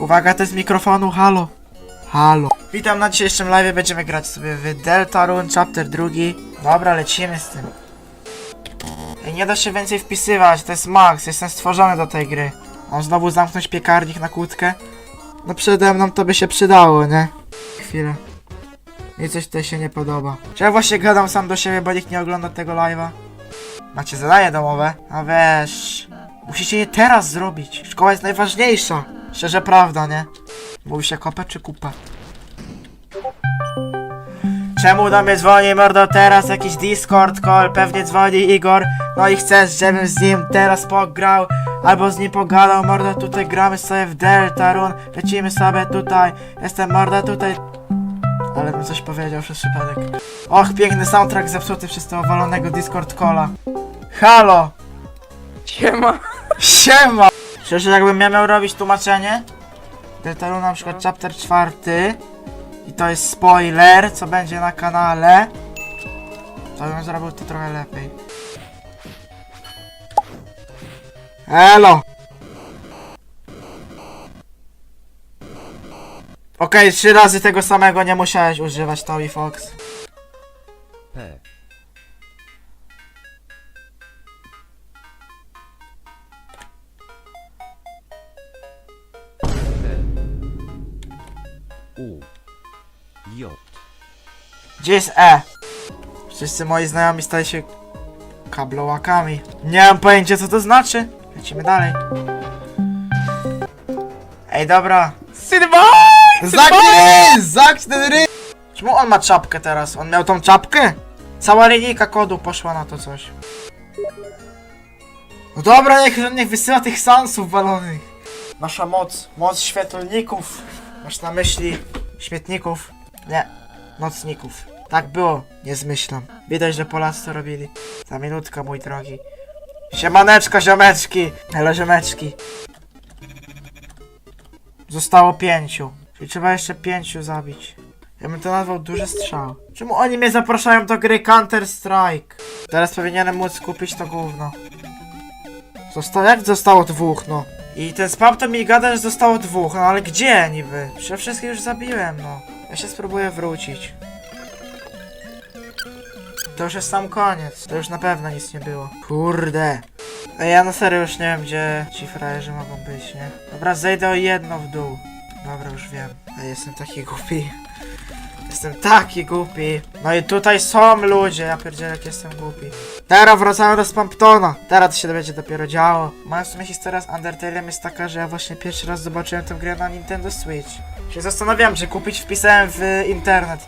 Uwaga, to z mikrofonu, halo. Halo. Witam na dzisiejszym live, będziemy grać sobie w Deltarune Chapter 2. Dobra, lecimy z tym. Nie da się więcej wpisywać, to jest max, jestem stworzony do tej gry. Mam znowu zamknąć piekarnik na kłódkę? No przede mną to by się przydało, nie? Chwilę. Mi coś tutaj się nie podoba. Czy ja właśnie gadam sam do siebie, bo nikt nie ogląda tego live'a? Macie zadanie domowe? A wiesz... Musicie je teraz zrobić. Szkoła jest najważniejsza. Szczerze prawda, nie? Mówi się kopę czy kupę? Czemu do mnie dzwoni mordo teraz jakiś Discord call? Pewnie dzwoni Igor. No i chcesz, żebym z nim teraz pograł albo z nim pogadał. Mordo tutaj gramy sobie w Deltarune. Lecimy sobie tutaj. Jestem mordo tutaj. Ale bym coś powiedział przez przypadek. Och, piękny soundtrack zepsuty przez tego walonego Discord calla. Halo! Siema. Siema! Szczerze, jakbym ja miał robić tłumaczenie, Deltarune na przykład chapter czwarty i to jest spoiler, co będzie na kanale, to bym zrobił to trochę lepiej. Elo! Okej, trzy razy tego samego nie musiałeś używać, Toby Fox. P. Gdzie jest E? Wszyscy moi znajomi stali się kablołakami. Nie mam pojęcia co to znaczy. Lecimy dalej. Ej, dobra. Zamknij! Zamknij ten. Czemu on ma czapkę teraz? On miał tą czapkę? Cała linijka kodu poszła na to coś. No dobra, niech, niech wysyła tych sansów balonych. Nasza moc, moc świetlników. Masz na myśli śmietników? Nie, nocników. Tak było, nie zmyślam. Widać, że Polacy to robili. Za minutkę, mój drogi. Siemaneczko, ziomeczki! Hello, ziomeczki. Zostało pięciu. Czyli trzeba jeszcze pięciu zabić. Ja bym to nazwał duży strzał. Czemu oni mnie zapraszają do gry Counter Strike? Teraz powinienem móc kupić to gówno. Zosta jak zostało dwóch, no? I ten spam to mi gada, że zostało dwóch, no ale gdzie niby? Przecież wszystkich już zabiłem, no. Ja się spróbuję wrócić. To już jest sam koniec. To już na pewno nic nie było. Kurde. Ej, ja na serio już nie wiem, gdzie ci frajerzy mogą być, nie? Dobra, zejdę o jedno w dół. Dobra, już wiem. Ej, jestem taki głupi. Jestem taki głupi. No i tutaj są ludzie, ja pierdzielę jak jestem głupi. Teraz wracamy do Spamptona. Teraz się będzie dopiero działo. Moja w sumie historia z Undertale'em jest taka, że ja właśnie pierwszy raz zobaczyłem tę grę na Nintendo Switch. Się zastanawiam, czy kupić wpisałem w internet.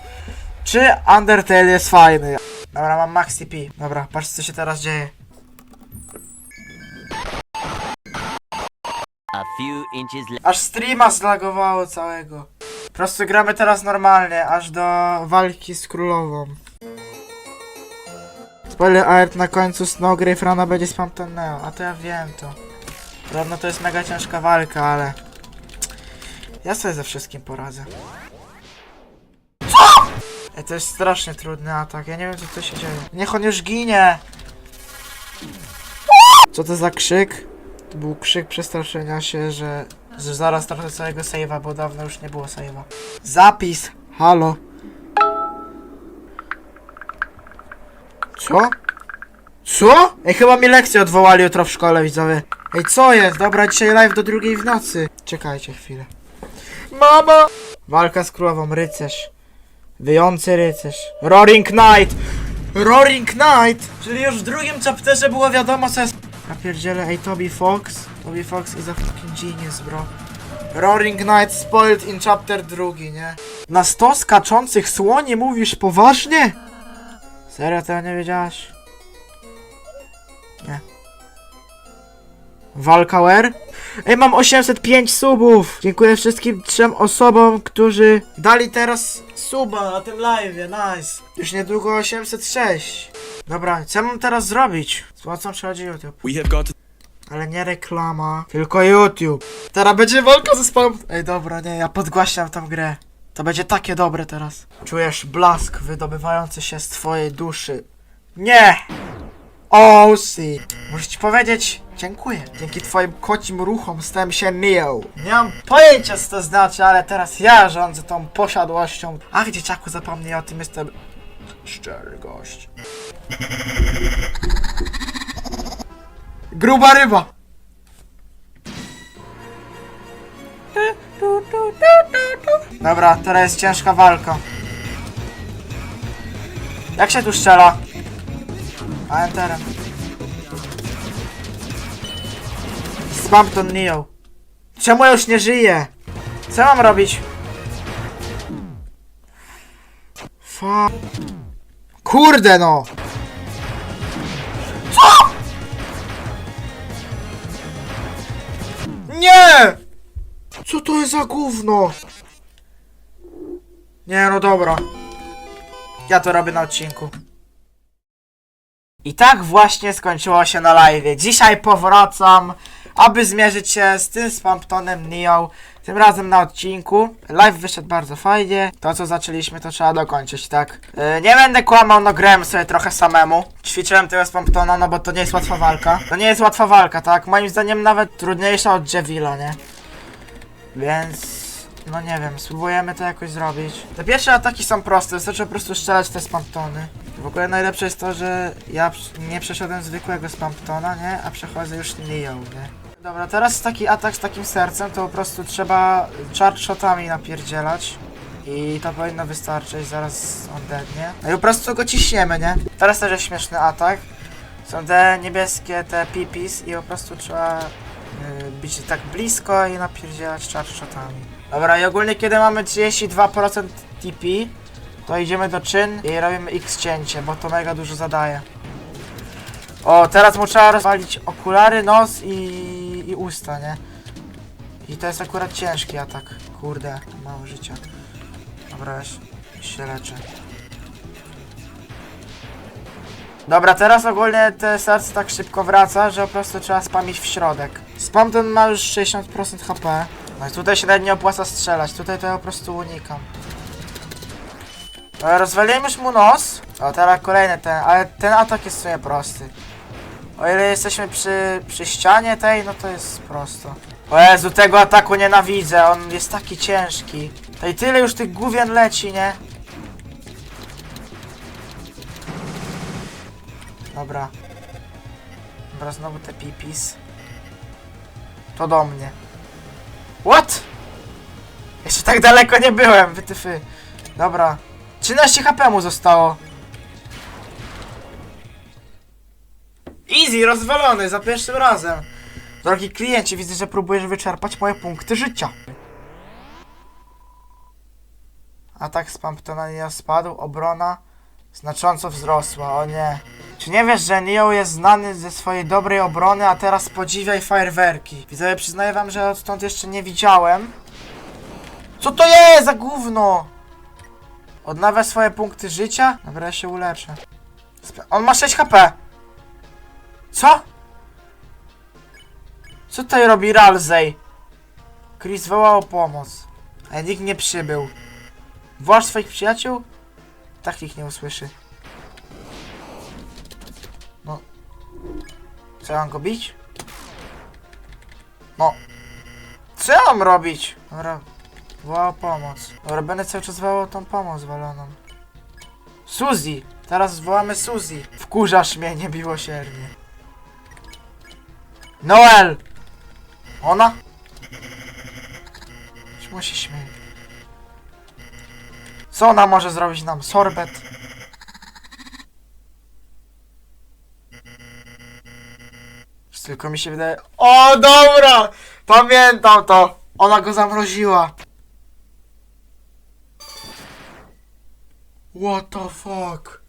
Czy Undertale jest fajny? Dobra, mam Max TP. Dobra, patrz co się teraz dzieje. A few inches. Aż streama zlagowało całego. Po prostu gramy teraz normalnie, aż do walki z królową. Spoiler alert na końcu Snow Frana będzie z Phantom Neo, a to ja wiem to. Podobno to jest mega ciężka walka, ale... Ja sobie ze wszystkim poradzę. Ej, to jest strasznie trudny atak, ja nie wiem co się dzieje. Niech on już ginie! Co to za krzyk? To był krzyk przestraszenia się, że, że zaraz tracę całego save'a, bo dawno już nie było save'a. Zapis! Halo? Co? Co? Ej, chyba mi lekcję odwołali jutro w szkole, widzowie. Ej, co jest? Dobra, dzisiaj live do drugiej w nocy. Czekajcie chwilę. Mama! Walka z królową, rycerz. Wyjący rycerz. Roaring Knight! Roaring Knight! Czyli już w drugim chapterze było wiadomo co jest... Ja pierdzielę, ej Toby Fox. Toby Fox is a fucking genius, bro. Roaring Knight spoiled in chapter drugi, nie? Na 100 skaczących słoni mówisz poważnie? Serio, tego nie wiedziałaś? Nie. Walkauer? Ej, mam 805 subów! Dziękuję wszystkim trzem osobom, którzy dali teraz suba na tym live, nice. Już niedługo 806. Dobra, co mam teraz zrobić? Z pomocą przychodzi YouTube. We have got to Ale nie reklama, tylko YouTube. Teraz będzie walka ze spam. Ej, dobra, nie, ja podgłaśniam tą grę. To będzie takie dobre teraz. Czujesz blask wydobywający się z twojej duszy. Nie! Oh, see. Muszę ci powiedzieć, Dziękuję. Dzięki twoim kocim ruchom stałem się Neo. Nie mam pojęcia co to znaczy, ale teraz ja rządzę tą posiadłością. Ach, dzieciaku, zapomnij o tym, jestem szczery gość. Gruba ryba. Dobra, teraz jest ciężka walka. Jak się tu strzela? A enterem. Swampton Neo. Czemu ja już nie żyję? Co mam robić? Fa... Kurde no! Co? Nie! Co to jest za gówno? Nie no dobra. Ja to robię na odcinku. I tak właśnie skończyło się na live. Dzisiaj powracam, aby zmierzyć się z tym Swamptonem Neo. Tym razem na odcinku. Live wyszedł bardzo fajnie. To co zaczęliśmy to trzeba dokończyć, tak? Yy, nie będę kłamał, no grałem sobie trochę samemu. Ćwiczyłem tego Swamptona, no bo to nie jest łatwa walka. To nie jest łatwa walka, tak? Moim zdaniem nawet trudniejsza od Jevila, nie? Więc... No nie wiem, spróbujemy to jakoś zrobić. Te pierwsze ataki są proste, wystarczy po prostu strzelać te spamptony. W ogóle najlepsze jest to, że ja nie przeszedłem zwykłego spamptona, nie? A przechodzę już Neo, nie? Dobra, teraz taki atak z takim sercem, to po prostu trzeba charge napierdzielać. I to powinno wystarczyć, zaraz on dednie. No i po prostu go ciśniemy, nie? Teraz też jest śmieszny atak. Są te niebieskie, te pipis i po prostu trzeba yy, być tak blisko i napierdzielać charge. Dobra, i ogólnie kiedy mamy 32% TP, to idziemy do czyn i robimy X cięcie, bo to mega dużo zadaje. O, teraz mu trzeba rozwalić okulary, nos i, i usta, nie? I to jest akurat ciężki atak. Kurde, mało życia. Dobra, już się leczę. Dobra, teraz ogólnie te serce tak szybko wraca, że po prostu trzeba spamić w środek. Spam ten ma już 60% HP. No i tutaj się nawet nie opłaca strzelać, tutaj to ja po prostu unikam. E, Rozwaliłem już mu nos. O, teraz kolejny ten, ale ten atak jest sobie prosty. O ile jesteśmy przy, przy ścianie tej, no to jest prosto. O Jezu, tego ataku nienawidzę, on jest taki ciężki. To i tyle już tych główien leci, nie? Dobra. Dobra, znowu te pipis. To do mnie. What? Jeszcze tak daleko nie byłem, wytyfy. Dobra. 13 HP mu zostało. Easy, rozwalony za pierwszym razem. Drogi kliencie, widzę, że próbujesz wyczerpać moje punkty życia. Atak z Pamptona nie spadł, obrona znacząco wzrosła, o nie. Czy nie wiesz, że Neo jest znany ze swojej dobrej obrony, a teraz podziwiaj fajerwerki. Widzowie, przyznaję wam, że odtąd jeszcze nie widziałem. Co to jest za gówno? Odnawia swoje punkty życia? Dobra, ja się uleczę. On ma 6 HP. Co? Co tutaj robi Ralzej? Chris wołał o pomoc. Ale nikt nie przybył. Wołasz swoich przyjaciół? Tak ich nie usłyszy. No. Co ja mam go bić? No. Co ja mam robić? Dobra. O pomoc. Dobra, będę cały czas wołał tą pomoc waloną. Suzy! Teraz wołamy Suzy. Wkurzasz mnie niemiłosiernie. Noel! Ona? Czemu się? Co ona może zrobić nam? Sorbet. Tylko mi się wydaje... O, dobra! Pamiętam to! Ona go zamroziła. What the fuck?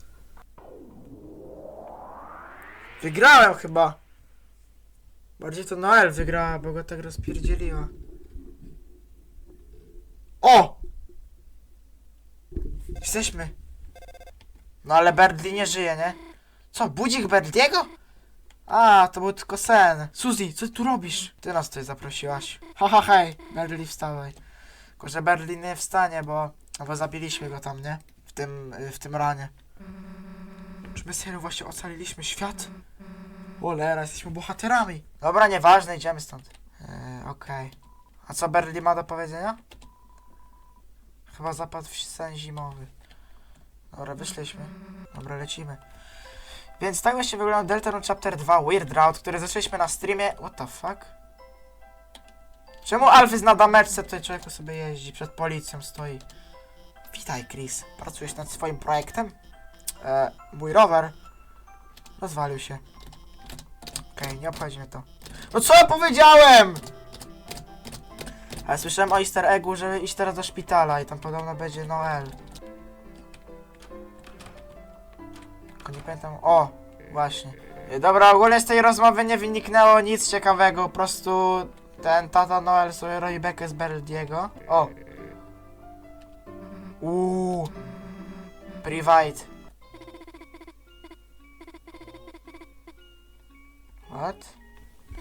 Wygrałem chyba. Bardziej to Noel wygrała, bo go tak rozpierdzieliła. O! Jesteśmy. No ale Berdli nie żyje, nie? Co, budzik Berdliego? A, to był tylko sen. Suzy, co ty tu robisz? Ty nas tutaj zaprosiłaś. Haha, hej, Berdli wstałej. Tylko, że Berdli nie wstanie, bo, bo zabiliśmy go tam, nie? W tym, w tym ranie. Czy my serio właśnie ocaliliśmy świat? Cholera, jesteśmy bohaterami. Dobra, nieważne, idziemy stąd. Eee, okej. A co Berlin ma do powiedzenia? Chyba zapadł w sen zimowy. Dobra, wyszliśmy. Dobra, lecimy. Więc tak właśnie wygląda Deltarune Chapter 2 Weird Route, który zaczęliśmy na streamie. What the fuck? Czemu Alfys na dameczce tutaj człowieku sobie jeździ, przed policją stoi? Witaj, Chris. Pracujesz nad swoim projektem? E, mój rower rozwalił się. Okej, nie obchodzi mnie to. No co ja powiedziałem? Ale słyszałem o easter eggu, żeby iść teraz do szpitala i tam podobno będzie Noel. Tylko nie pamiętam. O, właśnie. E, Dobra, ogólnie z tej rozmowy nie wyniknęło nic ciekawego, po prostu ten tata Noel sobie robi bekę z Berdiego. O! Uuu. Private.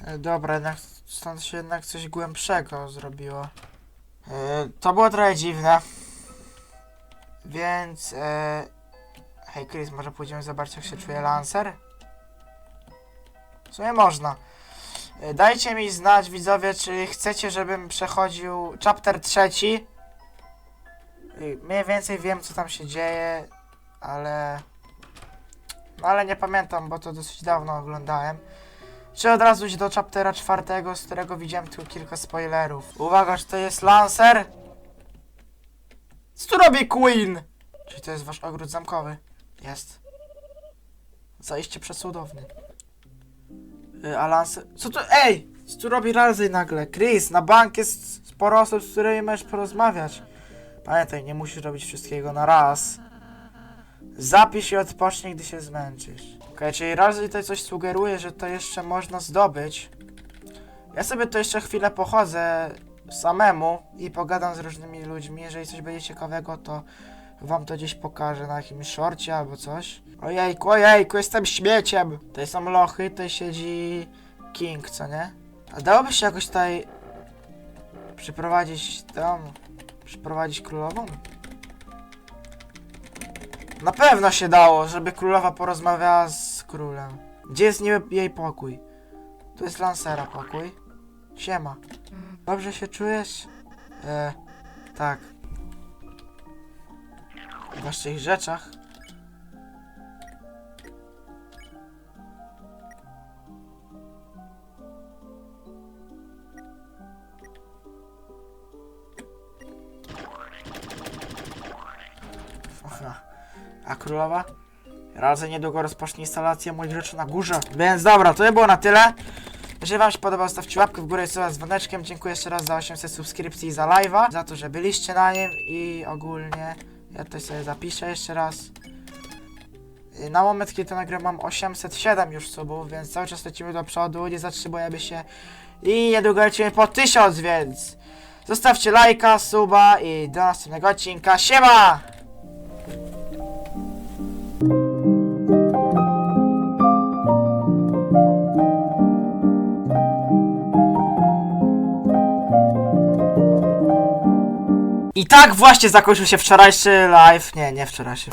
E, dobra, jednak stąd się jednak coś głębszego zrobiło. E, to było trochę dziwne. Więc... E, hej Chris, może pójdziemy zobaczyć jak się czuje Lancer? W sumie można. Dajcie mi znać, widzowie, czy chcecie, żebym przechodził chapter trzeci. Mniej więcej wiem, co tam się dzieje, ale... No ale nie pamiętam, bo to dosyć dawno oglądałem. Czy od razu iść do chaptera czwartego, z którego widziałem tu kilka spoilerów. Uwaga, czy to jest Lancer? Co tu robi Queen? Czy to jest wasz ogród zamkowy? Jest. Zajście przecudowny. Y, A Lancer... Co tu... Ej! Co tu robi Ramsey nagle? Chris, na bank jest sporo osób, z którymi możesz porozmawiać. Pamiętaj, nie musisz robić wszystkiego na raz. Zapisz i odpocznij, gdy się zmęczysz. Okej, czyli Ramsey tutaj coś sugeruje, że to jeszcze można zdobyć. Ja sobie to jeszcze chwilę pochodzę samemu i pogadam z różnymi ludźmi. Jeżeli coś będzie ciekawego, to wam to gdzieś pokażę na jakimś szorcie albo coś. Ojejku, ojejku, jestem śmieciem! Tutaj są lochy, tutaj siedzi King, co nie? A dałoby się jakoś tutaj przyprowadzić tam, przyprowadzić królową? Na pewno się dało, żeby królowa porozmawiała z królem. Gdzie jest niby jej pokój? Tu jest Lancera pokój. Siema. Dobrze się czujesz? E, tak. W waszych rzeczach. A królowa? Razem niedługo rozpocznie instalację moich rzeczy na górze. Więc dobra, to by było na tyle. Jeżeli wam się podobało, stawcie łapkę w górę i z dzwoneczkiem. Dziękuję jeszcze raz za 800 subskrypcji i za live'a. Za to, że byliście na nim i ogólnie... Ja tutaj sobie zapiszę jeszcze raz. Na moment, kiedy to nagrywam, mam 807 już subów, więc cały czas lecimy do przodu, nie zatrzymujemy się. I niedługo lecimy po 1000, więc... Zostawcie lajka, suba i do następnego odcinka. Siema! I tak właśnie zakończył się wczorajszy live. Nie, nie wczorajszy.